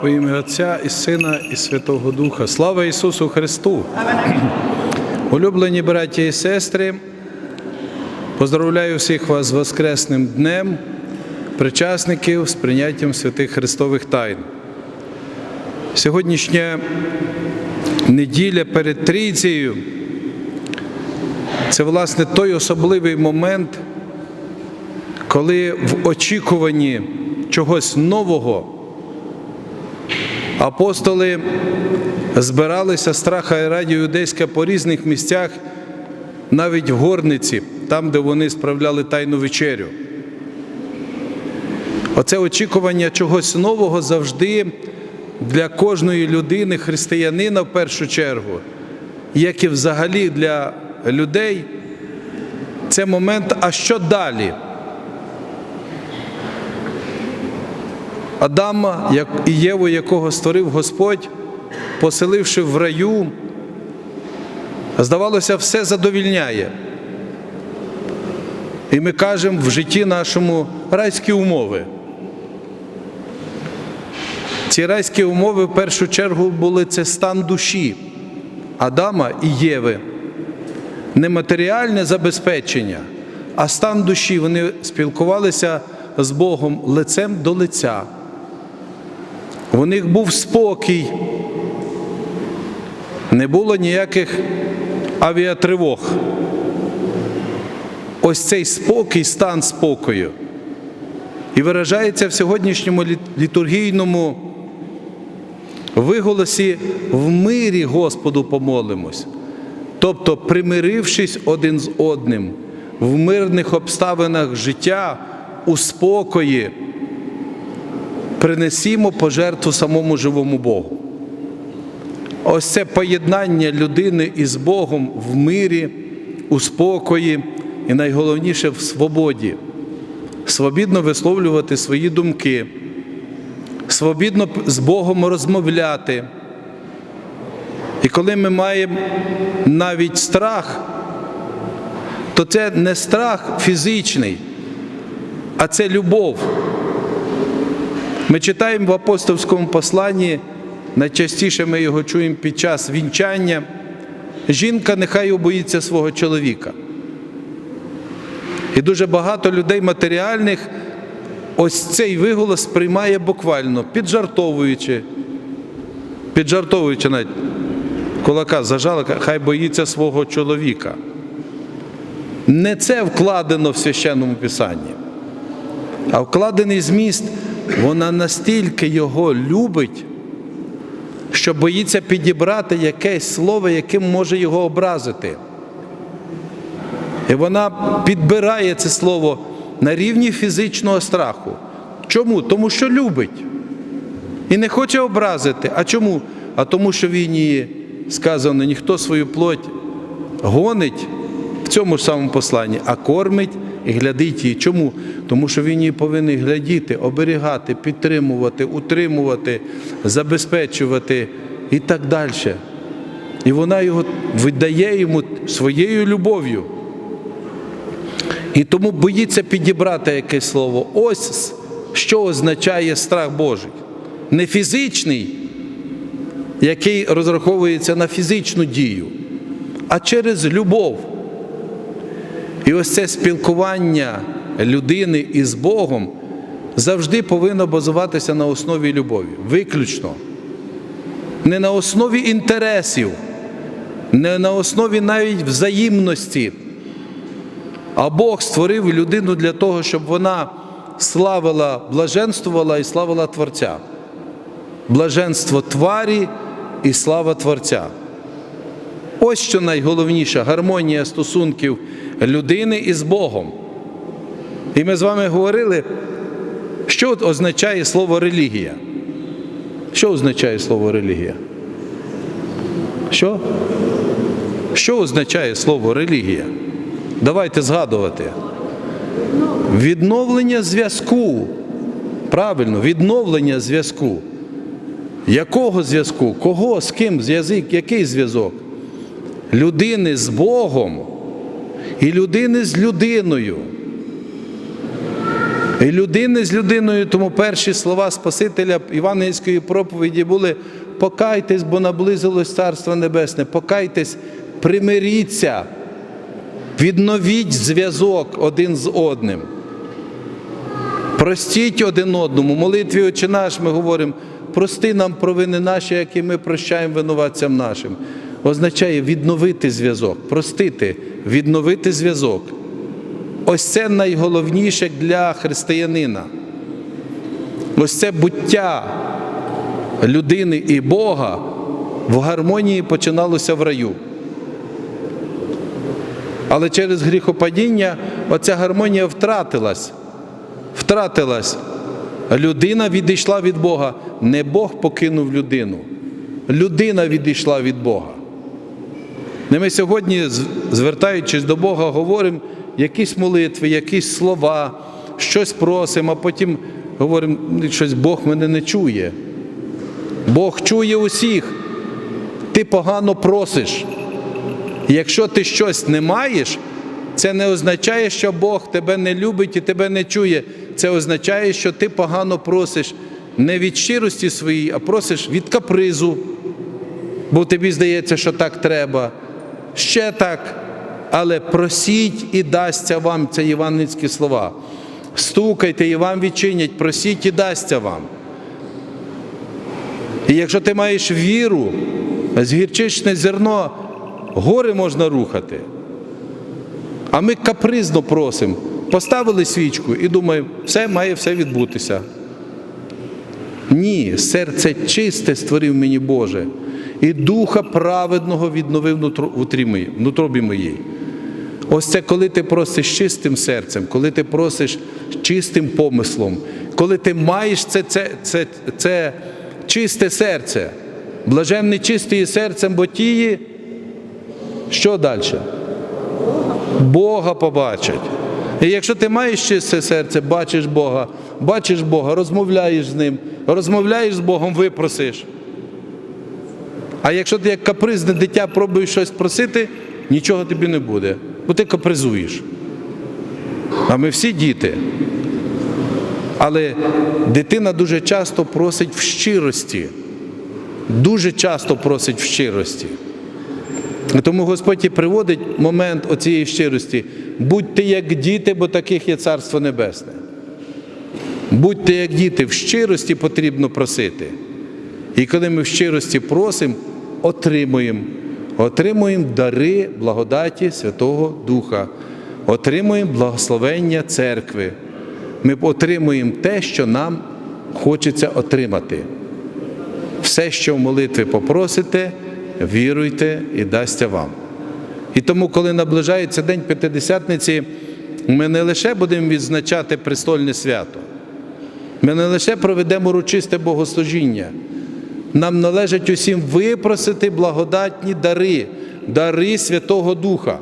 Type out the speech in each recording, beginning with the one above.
Во ім'я Отця і Сина, і Святого Духа. Слава Ісусу Христу! Улюблені браті і сестри, поздравляю всіх вас з Воскресним днем, причасників з прийняттям святих Христових тайн. Сьогоднішня неділя перед Трійцією це, власне, той особливий момент, коли в очікуванні чогось нового. Апостоли збиралися страха і раді юдейська по різних місцях, навіть в горниці, там, де вони справляли тайну вечерю. Оце очікування чогось нового завжди для кожної людини, християнина в першу чергу, як і взагалі для людей, це момент, а що далі? Адама і Єву, якого створив Господь, поселивши в раю, здавалося, все задовільняє. І ми кажемо в житті нашому райські умови. Ці райські умови в першу чергу були це стан душі Адама і Єви. Не матеріальне забезпечення, а стан душі. Вони спілкувалися з Богом лицем до лиця. У них був спокій, не було ніяких авіатривог. Ось цей спокій, стан спокою. І виражається в сьогоднішньому літургійному виголосі в мирі Господу помолимось. Тобто, примирившись один з одним в мирних обставинах життя, у спокої, принесімо пожертву самому живому Богу. Ось це поєднання людини із Богом в мирі, у спокої і найголовніше в свободі. Свобідно висловлювати свої думки, свобідно з Богом розмовляти. І коли ми маємо навіть страх, то це не страх фізичний, а це любов. Ми читаємо в апостольському посланні, найчастіше ми його чуємо під час вінчання. Жінка нехай боїться свого чоловіка. І дуже багато людей матеріальних ось цей виголос сприймає буквально, піджартовуючи, піджартовуючи навіть кулака зажала, хай боїться свого чоловіка. Не це вкладено в священному писанні, а вкладений зміст, вона настільки його любить, що боїться підібрати якесь слово, яким може його образити. І вона підбирає це слово на рівні фізичного страху. Чому? Тому що любить. І не хоче образити. А чому? А тому, що він її сказано, ніхто свою плоть гонить в цьому ж самому посланні, а кормить і глядить її. Чому? Тому що він її повинен глядіти, оберігати, підтримувати, утримувати, забезпечувати і так далі. І вона його видає йому своєю любов'ю. І тому боїться підібрати якесь слово. Ось що означає страх Божий. Не фізичний, який розраховується на фізичну дію, а через любов. І ось це спілкування людини із Богом завжди повинно базуватися на основі любові. Виключно. Не на основі інтересів, не на основі навіть взаємності. А Бог створив людину для того, щоб вона славила, блаженствувала і славила Творця. Блаженство тварі і слава Творця. Ось що найголовніше гармонія стосунків людини із Богом. І ми з вами говорили, що означає слово релігія. Що означає слово релігія? Що? Що означає слово релігія? Давайте згадувати. Відновлення зв'язку. Правильно, відновлення зв'язку. Якого зв'язку? Кого, з ким, зв'язок, який зв'язок? Людини з Богом і людини з людиною. Людини з людиною, тому перші слова Спасителя Івангельської проповіді були покайтесь, бо наблизилось Царство Небесне, покайтесь, примиріться, відновіть зв'язок один з одним. Простіть один одному. Молитві Отче наш ми говоримо, прости нам провини наші, які ми прощаємо винуватцям нашим. Означає відновити зв'язок, простити, відновити зв'язок. Ось це найголовніше для християнина. Ось це буття людини і Бога в гармонії починалося в раю. Але через гріхопадіння оця гармонія втратилась. Втратилась. Людина відійшла від Бога. Не Бог покинув людину. Людина відійшла від Бога. Не ми сьогодні, звертаючись до Бога, говоримо якісь молитви, якісь слова, щось просимо, а потім говоримо, «Ну, щось Бог мене не чує. Бог чує усіх. Ти погано просиш. Якщо ти щось не маєш, це не означає, що Бог тебе не любить і тебе не чує. Це означає, що ти погано просиш не від щирості своєї, а просиш від капризу, бо тобі здається, що так треба. Ще так. Але просіть і дасться вам це євангельські слова. Стукайте і вам відчинять, просіть і дасться вам. І якщо ти маєш віру, з гірчичне зерно гори можна рухати. А ми капризно просимо. Поставили свічку і думаємо, все має все відбутися. Ні, серце чисте створив мені Боже, і духа праведного відновив в утрі нутробі моїй. Ось це коли ти просиш чистим серцем, коли ти просиш чистим помислом, коли ти маєш це, це, це, це чисте серце, блаженний чистий серцем, бо тії, що далі? Бога побачать. І якщо ти маєш чисте серце, бачиш Бога, бачиш Бога, розмовляєш з Ним, розмовляєш з Богом, випросиш. А якщо ти як капризне дитя пробуєш щось просити, нічого тобі не буде, бо ти капризуєш. А ми всі діти. Але дитина дуже часто просить в щирості. Дуже часто просить в щирості. Тому Господь і приводить момент оцієї щирості. Будьте як діти, бо таких є Царство Небесне. Будьте як діти, в щирості потрібно просити. І коли ми в щирості просимо, отримуємо. Отримуємо дари благодаті Святого Духа, отримуємо благословення церкви. Ми отримуємо те, що нам хочеться отримати. Все, що в молитві попросите, віруйте і дасться вам. І тому, коли наближається День П'ятидесятниці, ми не лише будемо відзначати престольне свято, ми не лише проведемо урочисте богослужіння. Нам належить усім випросити благодатні дари, дари Святого Духа.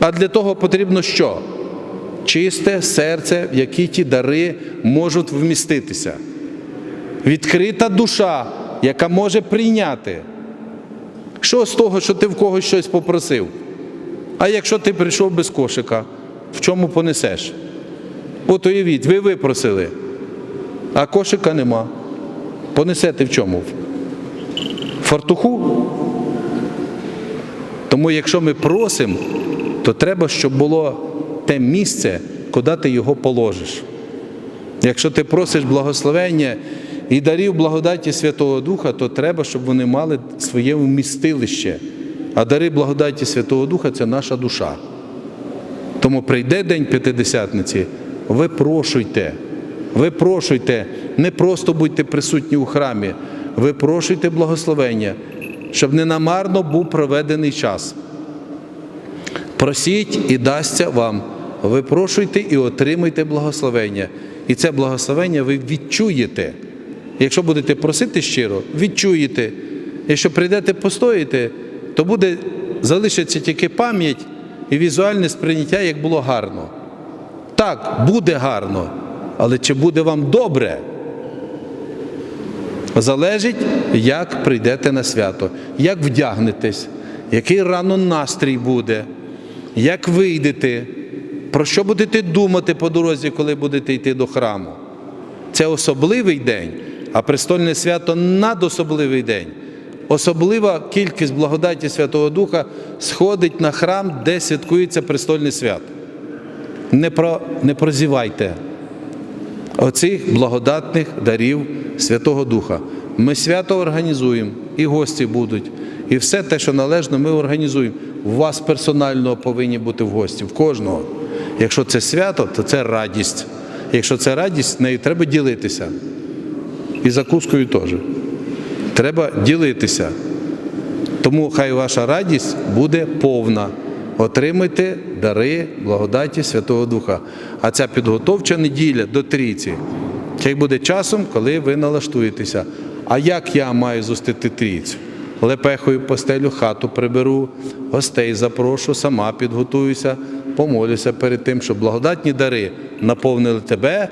А для того потрібно що? Чисте серце, в які ті дари можуть вміститися. Відкрита душа, яка може прийняти. Що з того, що ти в когось щось попросив? А якщо ти прийшов без кошика, в чому понесеш? От уявіть, ви випросили, а кошика нема. Понесете в чому? В фартуху? Тому якщо ми просимо, то треба, щоб було те місце, куди ти його положиш. Якщо ти просиш благословення і дарів благодаті Святого Духа, то треба, щоб вони мали своє вмістилище. А дари благодаті Святого Духа це наша душа. Тому прийде День П'ятидесятниці, випрошуйте, випрошуйте, не просто будьте присутні у храмі, випрошуйте благословення, щоб не намарно був проведений час. Просіть і дасться вам. Випрошуйте і отримуйте благословення. І це благословення ви відчуєте. Якщо будете просити щиро, відчуєте. Якщо прийдете постоїте, то буде залишиться тільки пам'ять і візуальне сприйняття, як було гарно. Так, буде гарно, але чи буде вам добре? Залежить, як прийдете на свято, як вдягнетесь, який рано настрій буде, як вийдете. про що будете думати по дорозі, коли будете йти до храму? Це особливий день, а престольне свято надособливий день. Особлива кількість благодаті Святого Духа сходить на храм, де святкується престольне свято. Не, про, не прозівайте оцих благодатних дарів Святого Духа. Ми свято організуємо, і гості будуть, і все те, що належно, ми організуємо. У вас персонально повинні бути в гості, в кожного. Якщо це свято, то це радість. Якщо це радість, нею треба ділитися. І закускою теж. Треба ділитися. Тому хай ваша радість буде повна. Отримайте дари благодаті Святого Духа. А ця підготовча неділя до трійці. Хай буде часом, коли ви налаштуєтеся. А як я маю зустріти трійцю? Лепехою постелю, хату приберу, гостей запрошу, сама підготуюся, помолюся перед тим, щоб благодатні дари наповнили тебе,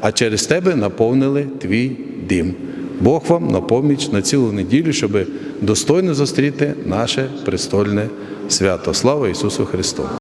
а через тебе наповнили твій дім. Бог вам на поміч на цілу неділю, щоб достойно зустріти наше престольне свято. Слава Ісусу Христу!